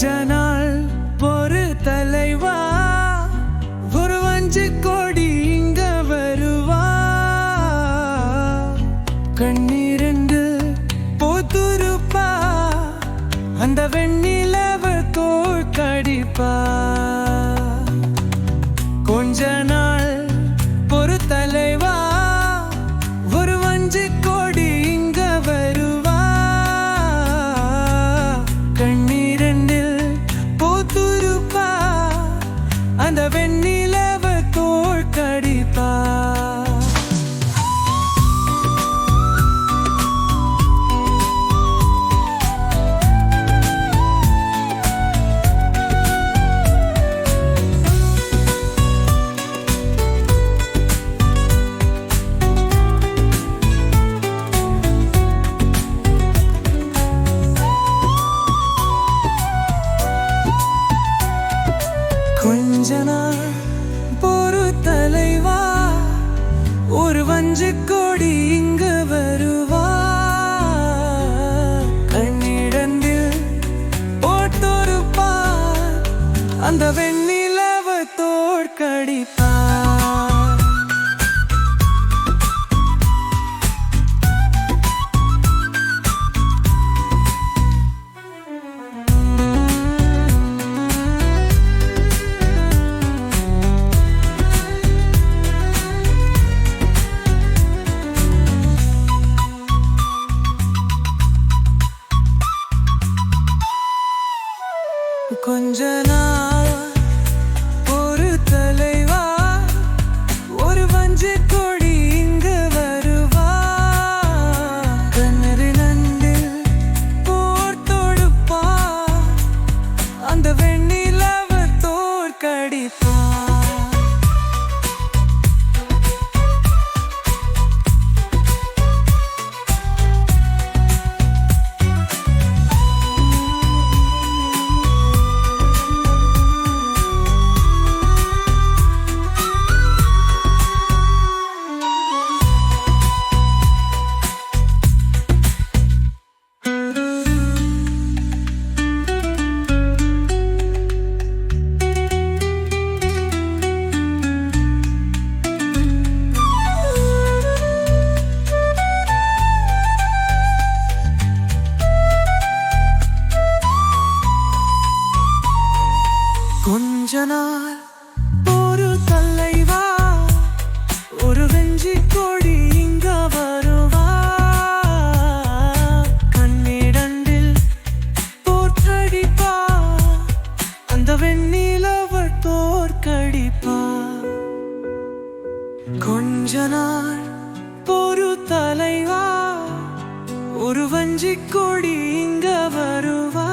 கொஞ்ச நாள் ஒரு தலைவா? ஒரு வஞ்சி கொடி இங்க வருவா? கண்ணீரண்டு போத்துருப்பா. அந்த வெண்ணிலவ தோல் கடிப்பா. அந்த வெண்ணிலவ தோல் கொஞ்ச நாள் ஒரு தலைவா? ஒரு வஞ்சு கொடி இங்கு வருவா? கண்ணிடந்தில் போட்டொருப்பா? அந்த வெண்ணிலவ தோற்கடிப்பா? கொஞ்ச ஒரு தலைவா ஒரு வெஞ்சி கொடி இங்க வருவா. கண்ணிடண்டில் போர்த்தடிப்பா அந்த வெண்ணிலவ தோற்கடிப்பா. கொஞ்ச நாள் ஒரு தலைவா ஒரு வஞ்சி கொடி இங்க வருவா.